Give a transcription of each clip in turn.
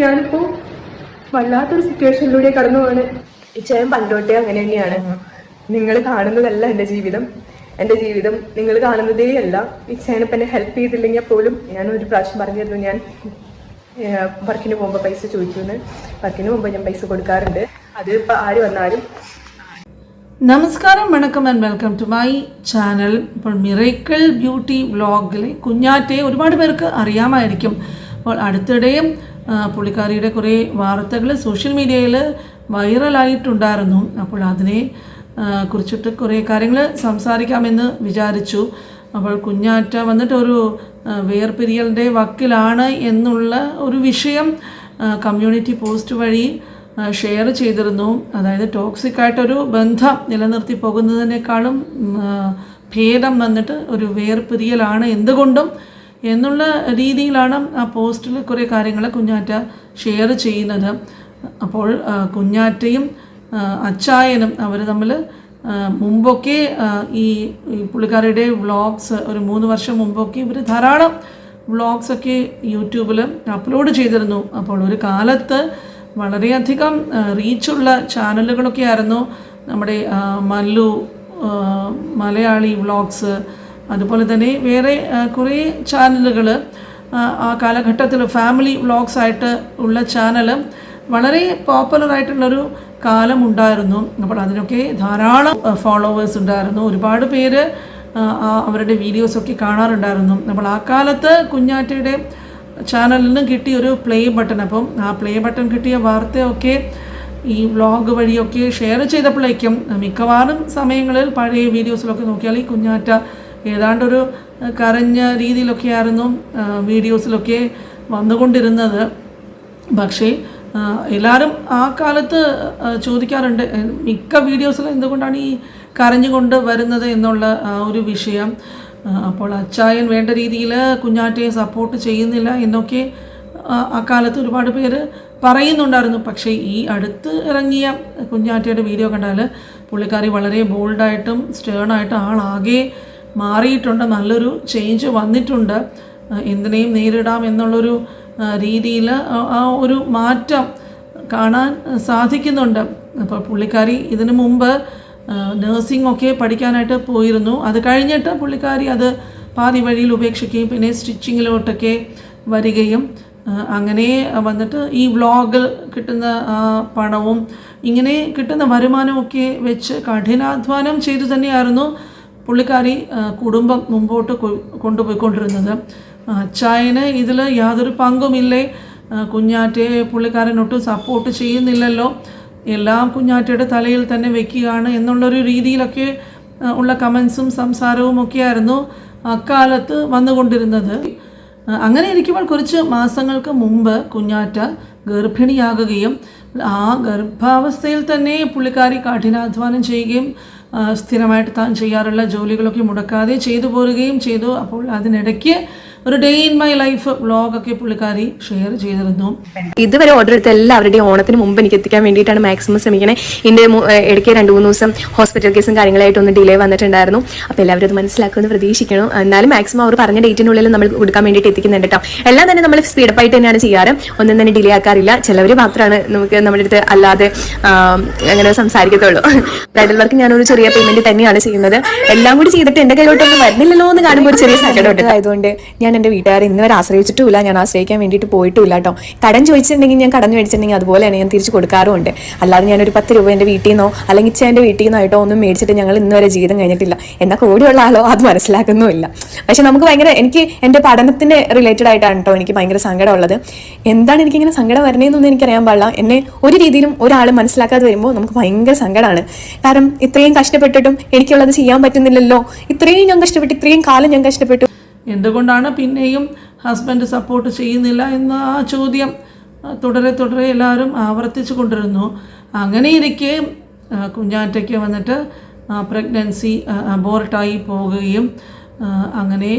ഞാനിപ്പോ വല്ലാത്തൊരു സിറ്റുവേഷനിലൂടെ കടന്നു പോവാണ് ഇച്ചയും പണ്ടോട്ടേ അങ്ങനെ തന്നെയാണ്. നിങ്ങൾ കാണുന്നതല്ല എന്റെ ജീവിതം. എന്റെ ജീവിതം നിങ്ങൾ കാണുന്നതേ അല്ല ഇച്ചായൻ ഇപ്പൊ എന്നെ ഹെൽപ്പ് ചെയ്തില്ലെങ്കിൽ പോലും ഞാൻ ഒരു പ്രാവശ്യം പറഞ്ഞിരുന്നു ഞാൻ വർക്കിന് പോകുമ്പോൾ പൈസ ചോദിക്കുമെന്ന്. വർക്കിന് പോകുമ്പോൾ ഞാൻ പൈസ കൊടുക്കാറുണ്ട്. അത് ഇപ്പൊ ആര് വന്നാലും. നമസ്കാരം വണക്കം and welcome to my channel ഇപ്പോൾ മിറേക്കിൾ ബ്യൂട്ടി വ്ളോഗിലെ കുഞ്ഞാറ്റയെ ഒരുപാട് പേർക്ക് അറിയാമായിരിക്കും. അപ്പോൾ അടുത്തിടെയും പുള്ളിക്കാരിയുടെ കുറേ വാർത്തകൾ സോഷ്യൽ മീഡിയയിൽ വൈറലായിട്ടുണ്ടായിരുന്നു. അപ്പോൾ അതിനെ കുറിച്ചിട്ട് കുറേ കാര്യങ്ങൾ സംസാരിക്കാമെന്ന് വിചാരിച്ചു. അപ്പോൾ കുഞ്ഞാറ്റ വന്നിട്ട് ഒരു വേർപിരിയലിന്റെ വക്കിലാണ് എന്നുള്ള ഒരു വിഷയം കമ്മ്യൂണിറ്റി പോസ്റ്റ് വഴി ഷെയർ ചെയ്തിരുന്നു. അതായത് ടോക്സിക് ആയിട്ടൊരു ബന്ധം നിലനിർത്തി പോകുന്നതിനേക്കാളും ഭേദം വന്നിട്ട് ഒരു വേർപിരിയലാണ് എന്തുകൊണ്ടും എന്നുള്ള രീതിയിലാണ് ആ പോസ്റ്റിൽ കുറേ കാര്യങ്ങൾ കുഞ്ഞാറ്റ ഷെയർ ചെയ്യുന്നത്. അപ്പോൾ കുഞ്ഞാറ്റയും അച്ചായനും അവർ തമ്മിൽ മുമ്പൊക്കെ ഈ പുള്ളിക്കാരുടെ വ്ളോഗ്സ് ഒരു മൂന്ന് വർഷം മുമ്പൊക്കെ ഇവർ ധാരാളം വ്ളോഗ്സൊക്കെ യൂട്യൂബിൽ അപ്ലോഡ് ചെയ്തിരുന്നു. അപ്പോൾ ഒരു കാലത്ത് വളരെയധികം റീച്ചുള്ള ചാനലുകളൊക്കെ ആയിരുന്നു നമ്മുടെ മല്ലു മലയാളി വ്ളോഗ്സ് അതുപോലെ തന്നെ വേറെ കുറേ ചാനലുകൾ ആ കാലഘട്ടത്തിൽ ഫാമിലി വ്ളോഗ്സ് ആയിട്ട് ഉള്ള ചാനൽ വളരെ പോപ്പുലറായിട്ടുള്ളൊരു കാലം ഉണ്ടായിരുന്നു അപ്പോൾ അതിനൊക്കെ ധാരാളം ഫോളോവേഴ്സ് ഉണ്ടായിരുന്നു. ഒരുപാട് പേര് അവരുടെ വീഡിയോസൊക്കെ കാണാറുണ്ടായിരുന്നു. അപ്പോൾ ആ കാലത്ത് കുഞ്ഞാറ്റയുടെ ചാനലിന് കിട്ടിയ ഒരു പ്ലേ ബട്ടൺ അപ്പം ആ പ്ലേ ബട്ടൺ കിട്ടിയ വാർത്തയൊക്കെ ഈ വ്ളോഗ് വഴിയൊക്കെ ഷെയർ ചെയ്തപ്പോഴേക്കും മിക്കവാറും സമയങ്ങളിൽ പഴയ വീഡിയോസിലൊക്കെ നോക്കിയാൽ ഈ കുഞ്ഞാറ്റ ഏതാണ്ടൊരു കരഞ്ഞ രീതിയിലൊക്കെയായിരുന്നു വീഡിയോസിലൊക്കെ വന്നുകൊണ്ടിരുന്നത്. പക്ഷേ എല്ലാവരും ആ കാലത്ത് ചോദിക്കാറുണ്ട് മിക്ക വീഡിയോസിലും എന്തുകൊണ്ടാണ് ഈ കരഞ്ഞുകൊണ്ട് വരുന്നത് എന്നുള്ള ഒരു വിഷയം. അപ്പോൾ അച്ചായൻ വേണ്ട രീതിയിൽ കുഞ്ഞാറ്റയെ സപ്പോർട്ട് ചെയ്യുന്നില്ല എന്നൊക്കെ അക്കാലത്ത് ഒരുപാട് പേര് പറയുന്നുണ്ടായിരുന്നു. പക്ഷേ ഈ അടുത്ത് ഇറങ്ങിയ കുഞ്ഞാറ്റയുടെ വീഡിയോ കണ്ടാൽ പുള്ളിക്കാരി വളരെ ബോൾഡായിട്ടും സ്റ്റേണായിട്ടും ആളാകെ മാറിയിട്ടുണ്ട് നല്ലൊരു ചേഞ്ച് വന്നിട്ടുണ്ട്. എന്തിനേയും നേരിടാം എന്നുള്ളൊരു രീതിയിൽ ആ ഒരു മാറ്റം കാണാൻ സാധിക്കുന്നുണ്ട്. അപ്പോൾ പുള്ളിക്കാരി ഇതിനു മുമ്പ് നേഴ്സിംഗ് ഒക്കെ പഠിക്കാനായിട്ട് പോയിരുന്നു. അത് കഴിഞ്ഞിട്ട് പുള്ളിക്കാരി അത് പാതി വഴിയിൽ ഉപേക്ഷിക്കുകയും പിന്നെ സ്റ്റിച്ചിങ്ങിലോട്ടൊക്കെ വരികയും അങ്ങനെ വന്നിട്ട് ഈ വ്ളോഗിൽ കിട്ടുന്ന പണവും ഇങ്ങനെ കിട്ടുന്ന വരുമാനമൊക്കെ വെച്ച് കഠിനാധ്വാനം ചെയ്തു തന്നെയായിരുന്നു. പുള്ളിക്കാരി കുടുംബം മുമ്പോട്ട് കൊണ്ടുപോയിക്കൊണ്ടിരുന്നത്. അച്ചായന് ഇതിൽ യാതൊരു പങ്കുമില്ലേ? കുഞ്ഞാറ്റയെ പുള്ളിക്കാരനൊട്ടും സപ്പോർട്ട് ചെയ്യുന്നില്ലല്ലോ. എല്ലാം കുഞ്ഞാറ്റയുടെ തലയിൽ തന്നെ വെക്കുകയാണ് എന്നുള്ളൊരു രീതിയിലൊക്കെ ഉള്ള കമൻസും സംസാരവും ഒക്കെയായിരുന്നു അക്കാലത്ത് വന്നുകൊണ്ടിരുന്നത്. അങ്ങനെ ഇരിക്കുമ്പോൾ കുറച്ച് മാസങ്ങൾക്ക് മുമ്പ് കുഞ്ഞാറ്റ ഗർഭിണിയാകുകയും ആ ഗർഭാവസ്ഥയിൽ തന്നെ പുള്ളിക്കാരി കഠിനാധ്വാനം ചെയ്യുകയും സ്ഥിരമായിട്ട് താൻ ചെയ്യാറുള്ള ജോലികളൊക്കെ മുടക്കാതെ ചെയ്തു പോരുകയും ചെയ്തു. അപ്പോൾ അതിനിടയ്ക്ക് ഒരു ഡേ ഇൻ മൈ ലൈഫ് വ്ളോഗൊക്കെ പുള്ളിക്കാരി ഷെയർ ചെയ്തിരുന്നു. ഇതുവരെ ഓർഡർ എടുത്ത എല്ലാവരുടെയും ഓണത്തിന് മുമ്പ് എനിക്ക് എത്തിക്കാൻ വേണ്ടിയിട്ടാണ് മാക്സിമം ശ്രമിക്കണേ. എന്റെ ഇടയ്ക്ക് രണ്ട് മൂന്ന് ദിവസം ഹോസ്പിറ്റൽ കേസും കാര്യങ്ങളായിട്ട് ഒന്ന് ഡിലേ വന്നിട്ടുണ്ടായിരുന്നു. അപ്പോൾ എല്ലാവരും അത് മനസ്സിലാക്കുമെന്ന് പ്രതീക്ഷിക്കണം എന്നാലും മാക്സിമം അവർ പറഞ്ഞ ഡേറ്റിനുള്ളിൽ നമ്മൾ കൊടുക്കാൻ വേണ്ടിയിട്ട് എത്തിക്കുന്നുണ്ട് കേട്ടോ എല്ലാം തന്നെ നമ്മൾ സ്പീഡപ്പ് ആയിട്ട് തന്നെയാണ് ചെയ്യാറ്. ഒന്നും തന്നെ ഡിലേ ആക്കാറില്ല. ചിലവർ മാത്രമാണ് നമുക്ക് നമ്മുടെ അടുത്ത് അല്ലാതെ അങ്ങനെ സംസാരിക്കത്തുള്ളൂ. ബ്രൈഡൽ വർക്ക് ഞാനൊരു ചെറിയ പേയ്മെന്റ് തന്നെയാണ് ചെയ്യുന്നത്. എല്ലാം കൂടി ചെയ്തിട്ട് എന്റെ കയ്യിലോട്ടൊന്നും വരുന്നില്ലല്ലോ എന്ന് കാണുമ്പോൾ ഒരു ചെറിയ സങ്കടമുണ്ട് ആയതുകൊണ്ട് ഞാൻ എന്റെ വീട്ടുകാരെ ഇന്ന് വരെ ആശ്രയിച്ചിട്ടുമില്ല. ഞാൻ ആശ്രയിക്കാൻ വേണ്ടിയിട്ട് പോയിട്ടുമില്ല കേട്ടോ. കടം ചോദിച്ചിട്ടുണ്ടെങ്കിൽ ഞാൻ കടം മേടിച്ചിട്ടുണ്ടെങ്കിൽ അതുപോലെയാണ് ഞാൻ തിരിച്ചു കൊടുക്കാറുമുണ്ട് അല്ലാതെ ഞാനൊരു പത്ത് രൂപ എന്റെ വീട്ടിൽ നിന്നോ അല്ലെങ്കിൽ എന്റെ വീട്ടിൽ നിന്നോ ആയിട്ടോ ഒന്നും മേടിച്ചിട്ട് ഞങ്ങൾ ഇന്ന് വരെ ജീവിതം കഴിഞ്ഞിട്ടില്ല. എന്നാൽ കൂടെയുള്ള ആളോ അത് മനസ്സിലാക്കുന്നുമില്ല. പക്ഷെ നമുക്ക് ഭയങ്കര എനിക്ക് എന്റെ പഠനത്തിന് റിലേറ്റഡ് ആയിട്ടാണ് കേട്ടോ എനിക്ക് ഭയങ്കര സങ്കടമുള്ളത് എന്താണ് എനിക്കിങ്ങനെ സങ്കടം വരണേന്നൊന്നും എനിക്കറിയാൻ പാടില്ല. എന്നെ ഒരു രീതിയിലും ഒരാൾ മനസ്സിലാക്കാതെ വരുമ്പോൾ നമുക്ക് ഭയങ്കര സങ്കടമാണ്. കാരണം ഇത്രയും കഷ്ടപ്പെട്ടിട്ടും എനിക്കുള്ളത് ചെയ്യാൻ പറ്റുന്നില്ലല്ലോ. ഇത്രയും ഞാൻ കഷ്ടപ്പെട്ടു ഇത്രയും കാലം ഞാൻ കഷ്ടപ്പെട്ടു. എന്തുകൊണ്ടാണ് പിന്നെയും ഹസ്ബൻഡ് സപ്പോർട്ട് ചെയ്യുന്നില്ല എന്ന ആ ചോദ്യം തുടരെ തുടരെ എല്ലാവരും ആവർത്തിച്ചു കൊണ്ടിരുന്നു. അങ്ങനെ ഇരിക്കെ കുഞ്ഞാറ്റയ്ക്ക് വന്നിട്ട് പ്രഗ്നൻസി അബോർട്ടായി പോവുകയും അങ്ങനെ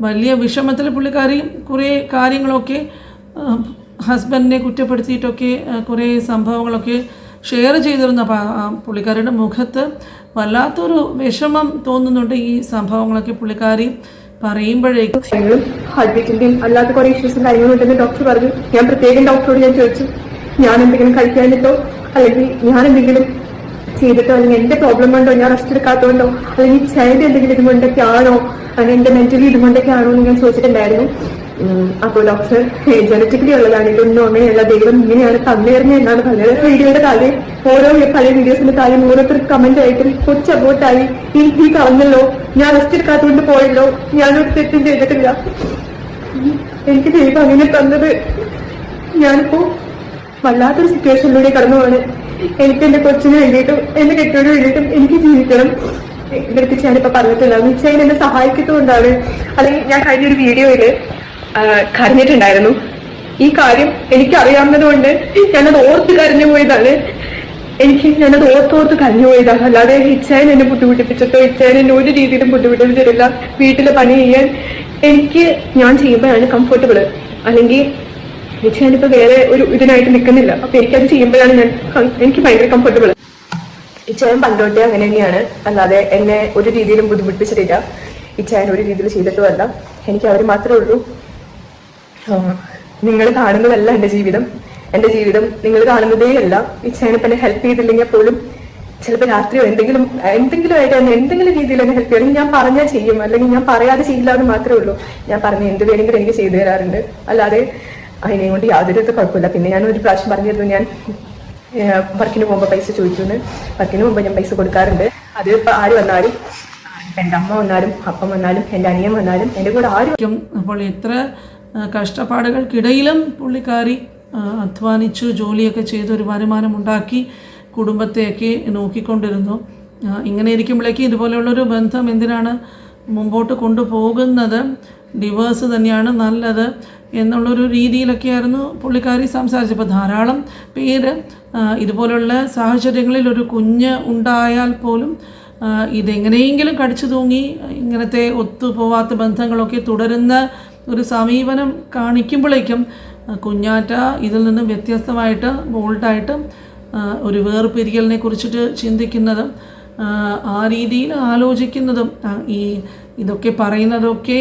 വലിയ വിഷമത്തിൽ പുള്ളിക്കാരി കുറേ കാര്യങ്ങളൊക്കെ ഹസ്ബൻഡിനെ കുറ്റപ്പെടുത്തിയിട്ടൊക്കെ കുറേ സംഭവങ്ങളൊക്കെ ഷെയർ ചെയ്തിരുന്ന പുള്ളിക്കാരിയുടെ മുഖത്ത് വല്ലാത്തൊരു വിഷമം തോന്നുന്നുണ്ട് ഈ സംഭവങ്ങളൊക്കെ പുള്ളിക്കാരി പറയുമ്പോഴേക്കും ബീറ്റിന്റെയും അല്ലാത്ത കുറെ ഇഷ്യൂസും കാര്യങ്ങളും ഉണ്ടെന്ന് ഡോക്ടർ പറഞ്ഞു. ഞാൻ പ്രത്യേകം ഡോക്ടറോട് ഞാൻ ചോദിച്ചു ഞാൻ എന്തെങ്കിലും കഴിക്കാനിട്ടോ അല്ലെങ്കിൽ ഞാൻ എന്തെങ്കിലും ചെയ്തിട്ടോ? അല്ലെങ്കിൽ എന്റെ പ്രോബ്ലം കൊണ്ടോ ഞാൻ റെസ്റ്റ് എടുക്കാത്തതുകൊണ്ടോ? അല്ലെങ്കിൽ ചൈൽഡ് എന്തെങ്കിലും ഇതുകൊണ്ടൊക്കെ ആണോ? അല്ലെങ്കിൽ എന്റെ മെന്റലി ഇതുകൊണ്ടൊക്കെ ആണോ? എന്ന് ഞാൻ ചോദിച്ചിട്ടുണ്ടായിരുന്നു. അപ്പോൾ ഡോക്ടർ ജനറ്റിക്കലി ഉള്ളതാണ് ഇതൊന്നും അങ്ങനെയല്ല ദൈവം ഇങ്ങനെയാണ് തന്നേറുന്നത് എന്നാണ് പറഞ്ഞത്. വീഡിയോയുടെ താഴെ ഓരോ പല വീഡിയോസിന്റെ താഴെ ഓരോരുത്തർ കമന്റ് ആയിട്ടും കൊച്ചു അബോട്ടായി ഈ കളഞ്ഞല്ലോ ഞാൻ റെസ്റ്റ് എടുക്കാത്തതുകൊണ്ട് പോയല്ലോ ഞാനൊരു തെറ്റും ചെയ്തിട്ടില്ല. എനിക്ക് ദൈവം അങ്ങനെ തന്നത്. ഞാനിപ്പോ വല്ലാത്തൊരു സിറ്റുവേഷനിലൂടെ കടന്നു പോണ് എനിക്ക് എന്റെ കൊച്ചിന് വേണ്ടിയിട്ടും എന്റെ കെട്ടിയോട് വേണ്ടിയിട്ടും എനിക്ക് ജീവിക്കണം. അടുത്ത് ഞാനിപ്പോ പറഞ്ഞിട്ടില്ല. നിശ്ചയം എന്നെ സഹായിക്കുന്നതുകൊണ്ടാണ് അല്ലെങ്കിൽ ഞാൻ കഴിഞ്ഞൊരു വീഡിയോയിൽ കരഞ്ഞിട്ടുണ്ടായിരുന്നു. ഈ കാര്യം എനിക്ക് അറിയാവുന്നതുകൊണ്ട് ഞാനത് ഓർത്ത് കരഞ്ഞു പോയതാണ്. എനിക്ക് ഞാനത് ഓർത്തോർത്ത് കരഞ്ഞു പോയതാണ്. അല്ലാതെ ഇച്ഛായൻ എന്നെ ബുദ്ധിമുട്ടിപ്പിച്ചിട്ടോ ഇച്ഛായൻ എന്നെ ഒരു രീതിയിലും ബുദ്ധിമുട്ടിപ്പിച്ചിട്ടില്ല വീട്ടിലെ പണി ചെയ്യാൻ എനിക്ക് ഞാൻ ചെയ്യുമ്പോഴാണ് കംഫർട്ടബിൾ അല്ലെങ്കിൽ ഞാനിപ്പോ വേറെ ഒരു ഇതിനായിട്ട് നിൽക്കുന്നില്ല അപ്പൊ എനിക്കത് ചെയ്യുമ്പോഴാണ് ഞാൻ എനിക്ക് ഭയങ്കര കംഫർട്ടബിൾ ഇച്ചായൻ പണ്ടോട്ടേ അങ്ങനെ തന്നെയാണ്. അല്ലാതെ എന്നെ ഒരു രീതിയിലും ബുദ്ധിമുട്ടിപ്പിച്ചിട്ടില്ല. ഇച്ചായൻ ഒരു രീതിയിൽ ചെയ്തിട്ടുമല്ല. എനിക്ക് അവർ മാത്രമേ ഉള്ളൂ. നിങ്ങൾ കാണുന്നതല്ല എന്റെ ജീവിതം. എന്റെ ജീവിതം നിങ്ങൾ കാണുന്നതേ അല്ല ഈ എന്നെ ഹെൽപ്പ് ചെയ്തില്ലെങ്കിൽ പോലും ചിലപ്പോൾ രാത്രിയോ എന്തെങ്കിലും എന്തെങ്കിലും ആയിട്ട് എന്നെ എന്തെങ്കിലും രീതിയിൽ എന്നെ ഹെൽപ്പ് ചെയ്യണം. ഞാൻ പറഞ്ഞാൽ ചെയ്യും. അല്ലെങ്കിൽ ഞാൻ പറയാതെ ചെയ്യില്ല എന്ന് മാത്രമേ ഉള്ളൂ. ഞാൻ പറഞ്ഞ എന്ത് വേണമെങ്കിലും എനിക്ക് ചെയ്തു തരാറുണ്ട്. അല്ലാതെ അതിനെ കൊണ്ട് യാതൊരു കുഴപ്പമില്ല. പിന്നെ ഞാൻ ഒരു പ്രാവശ്യം പറഞ്ഞിരുന്നു ഞാൻ വർക്കിന് പോകുമ്പോൾ പൈസ ചോദിക്കുന്നു വർക്കിന് മുമ്പ് ഞാൻ പൈസ കൊടുക്കാറുണ്ട്. അത് ആര് വന്നാലും എന്റെ അമ്മ വന്നാലും അപ്പം വന്നാലും എന്റെ അനിയൻ വന്നാലും എന്റെ കൂടെ ആരും അപ്പോൾ എത്ര കഷ്ടപ്പാടുകൾക്കിടയിലും പുള്ളിക്കാരി അധ്വാനിച്ചു ജോലിയൊക്കെ ചെയ്ത് ഒരു വരുമാനം ഉണ്ടാക്കി കുടുംബത്തെയൊക്കെ നോക്കിക്കൊണ്ടിരുന്നു. ഇങ്ങനെ ഇരിക്കുമ്പോഴേക്ക് ഇതുപോലെയുള്ളൊരു ബന്ധം എന്തിനാണ് മുമ്പോട്ട് കൊണ്ടുപോകുന്നത്? ഡിവേഴ്സ് തന്നെയാണ് നല്ലത് എന്നുള്ളൊരു രീതിയിലൊക്കെയായിരുന്നു പുള്ളിക്കാരി സംസാരിച്ചപ്പോൾ ധാരാളം പേര് ഇതുപോലുള്ള സാഹചര്യങ്ങളിൽ ഒരു കുഞ്ഞ് ഉണ്ടായാൽ പോലും ഇതെങ്ങനെയെങ്കിലും കടിച്ചു തൂങ്ങി ഇങ്ങനത്തെ ഒത്തുപോവാത്ത ബന്ധങ്ങളൊക്കെ തുടരുന്ന ഒരു സമീപനം കാണിക്കുമ്പോഴേക്കും കുഞ്ഞാറ്റ ഇതിൽ നിന്നും വ്യത്യസ്തമായിട്ട് ബോൾഡായിട്ട് ഒരു വേർപിരിയലിനെ കുറിച്ചിട്ട് ചിന്തിക്കുന്നതും ആ, രീതിയിൽ ആലോചിക്കുന്നതും ഈ ഇതൊക്കെ പറയുന്നതൊക്കെ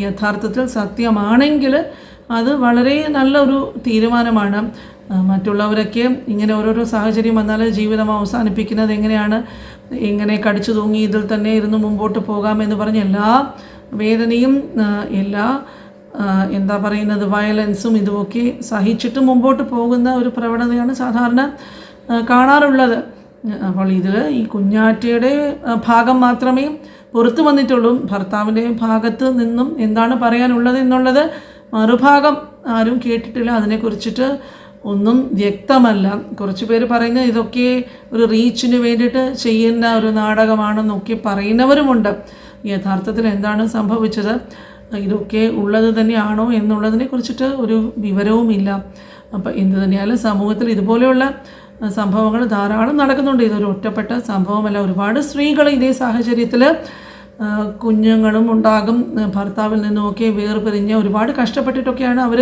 യഥാർത്ഥത്തിൽ സത്യമാണെങ്കിൽ അത് വളരെ നല്ലൊരു തീരുമാനമാണ്. മറ്റുള്ളവരൊക്കെ ഇങ്ങനെ ഓരോരോ സാഹചര്യം വന്നാൽ ജീവിതം അവസാനിപ്പിക്കുന്നത് എങ്ങനെയാണ്? എങ്ങനെ കടിച്ചു തൂങ്ങി ഇതിൽ തന്നെ ഇരുന്ന് മുമ്പോട്ട് പോകാമെന്ന് പറഞ്ഞ് എല്ലാ വേദനയും എല്ലാ എന്താ പറയുന്നത് വയലൻസും ഇതുമൊക്കെ സഹിച്ചിട്ട് മുമ്പോട്ട് പോകുന്ന ഒരു പ്രവണതയാണ് സാധാരണ കാണാറുള്ളത്. അപ്പോൾ ഇതിൽ ഈ കുഞ്ഞാറ്റയുടെ ഭാഗം മാത്രമേ പുറത്തു വന്നിട്ടുള്ളൂ. ഭർത്താവിന്റെ ഭാഗത്ത് നിന്നും എന്താണ് പറയാനുള്ളത് എന്നുള്ളത് മറുഭാഗം ആരും കേട്ടിട്ടില്ല. അതിനെക്കുറിച്ചിട്ട് ഒന്നും വ്യക്തമല്ല. കുറച്ച് പേര് പറയുന്നത് ഇതൊക്കെ ഒരു റീച്ചിന് വേണ്ടിയിട്ട് ചെയ്യുന്ന ഒരു നാടകമാണെന്നൊക്കെ പറയുന്നവരുമുണ്ട്. യഥാർത്ഥത്തിൽ എന്താണ് സംഭവിച്ചത്? ഇതൊക്കെ ഉള്ളത് തന്നെയാണോ എന്നുള്ളതിനെ കുറിച്ചിട്ട് ഒരു വിവരവുമില്ല. അപ്പോൾ എന്ത് തന്നെയായാലും സമൂഹത്തിൽ ഇതുപോലെയുള്ള സംഭവങ്ങൾ ധാരാളം നടക്കുന്നുണ്ട്. ഇതൊരു ഒറ്റപ്പെട്ട സംഭവമല്ല. ഒരുപാട് സ്ത്രീകൾ ഇതേ സാഹചര്യത്തിൽ കുഞ്ഞുങ്ങളും ഉണ്ടാകും. ഭർത്താവിൽ നിന്നുമൊക്കെ വേർപിരിഞ്ഞ് ഒരുപാട് കഷ്ടപ്പെട്ടിട്ടൊക്കെയാണ് അവർ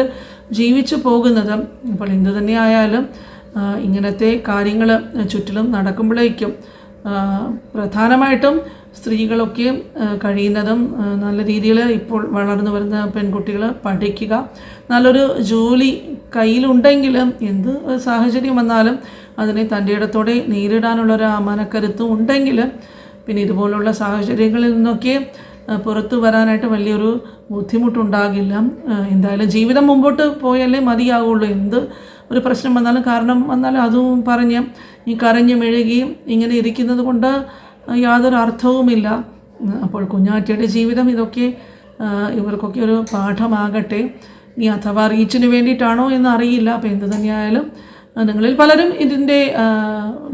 ജീവിച്ചു പോകുന്നത്. അപ്പോൾ എന്ത് തന്നെയായാലും ഇങ്ങനത്തെ കാര്യങ്ങൾ ചുറ്റിലും നടക്കുമ്പോഴേക്കും പ്രധാനമായിട്ടും സ്ത്രീകളൊക്കെ കഴിയുന്നതും നല്ല രീതിയിൽ ഇപ്പോൾ വളർന്നു വരുന്ന പെൺകുട്ടികൾ പഠിക്കുക. നല്ലൊരു ജോലി കയ്യിലുണ്ടെങ്കിലും എന്ത് സാഹചര്യം വന്നാലും അതിനെ തന്റെ ഇടത്തോടെ നേരിടാനുള്ളൊരു ഒരു മനക്കരുത്തും ഉണ്ടെങ്കിൽ പിന്നെ ഇതുപോലുള്ള സാഹചര്യങ്ങളിൽ നിന്നൊക്കെ പുറത്തു വരാനായിട്ട് വലിയൊരു ബുദ്ധിമുട്ടുണ്ടാകില്ല. എന്തായാലും ജീവിതം മുമ്പോട്ട് പോയാലേ മതിയാവുള്ളൂ. എന്ത് ഒരു പ്രശ്നം വന്നാലും കാരണം വന്നാലും അതും പറഞ്ഞ് ഈ കരഞ്ഞു മെഴുകി ഇങ്ങനെ ഇരിക്കുന്നത് കൊണ്ട് യാതൊരു അർത്ഥവുമില്ല. അപ്പോൾ കുഞ്ഞാറ്റയുടെ ജീവിതം ഇതൊക്കെ ഇവർക്കൊക്കെ ഒരു പാഠമാകട്ടെ. ഇനി അഥവാ റീച്ചിന് വേണ്ടിയിട്ടാണോ എന്ന് അറിയില്ല അപ്പോൾ എന്ത് തന്നെയായാലും നിങ്ങളിൽ പലരും ഇതിന്റെ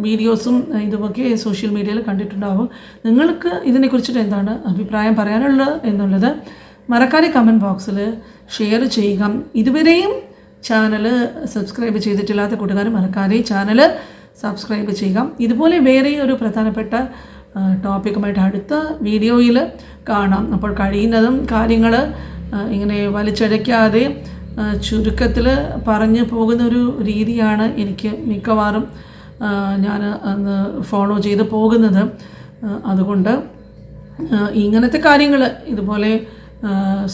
വീഡിയോസും ഇതുമൊക്കെ സോഷ്യൽ മീഡിയയിൽ കണ്ടിട്ടുണ്ടാവും. നിങ്ങൾക്ക് ഇതിനെക്കുറിച്ചിട്ട് എന്താണ് അഭിപ്രായം പറയാനുള്ളത് എന്നുള്ളത് മറക്കാതെ കമന്റ് ബോക്സിൽ ഷെയർ ചെയ്യുക. ഇതുവരെയും ചാനൽ സബ്സ്ക്രൈബ് ചെയ്തിട്ടില്ലാത്ത കൂട്ടുകാർ മറക്കാതെ ചാനൽ സബ്സ്ക്രൈബ് ചെയ്യുക. ഇതുപോലെ വേറെ ഒരു പ്രധാനപ്പെട്ട ടോപ്പിക്കുമായിട്ട് അടുത്ത വീഡിയോയിൽ കാണാം. അപ്പോൾ കഴിയുന്നതും കാര്യങ്ങൾ ഇങ്ങനെ വലിച്ചഴയ്ക്കാതെ ചുരുക്കത്തിൽ പറഞ്ഞു പോകുന്ന ഒരു രീതിയാണ് എനിക്ക് മിക്കവാറും ഞാൻ അന്ന് ഫോളോ ചെയ്ത് പോകുന്നത്. അതുകൊണ്ട് ഇങ്ങനത്തെ കാര്യങ്ങൾ ഇതുപോലെ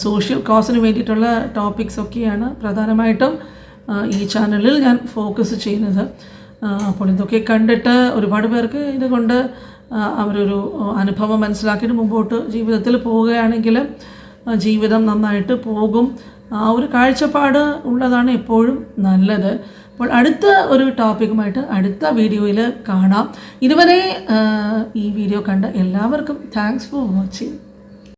സോഷ്യൽ കോസിന് വേണ്ടിയിട്ടുള്ള ടോപ്പിക്സ് ഒക്കെയാണ് പ്രധാനമായിട്ടും ഈ ചാനലിൽ ഞാൻ ഫോക്കസ് ചെയ്യുന്നത്. അപ്പോൾ ഇതൊക്കെ കണ്ടിട്ട് ഒരുപാട് പേർക്ക് ഇതുകൊണ്ട് അവരൊരു അനുഭവം മനസ്സിലാക്കിയിട്ട് മുമ്പോട്ട് ജീവിതത്തിൽ പോവുകയാണെങ്കിൽ ജീവിതം നന്നായിട്ട് പോകും. ആ ഒരു കാഴ്ചപ്പാട് ഉള്ളതാണ് എപ്പോഴും നല്ലത്. അപ്പോൾ അടുത്ത ഒരു ടോപ്പിക്കുമായിട്ട് അടുത്ത വീഡിയോയിൽ കാണാം. ഇതുവരെ ഈ വീഡിയോ കണ്ട എല്ലാവർക്കും താങ്ക്സ് ഫോർ വാച്ചിങ്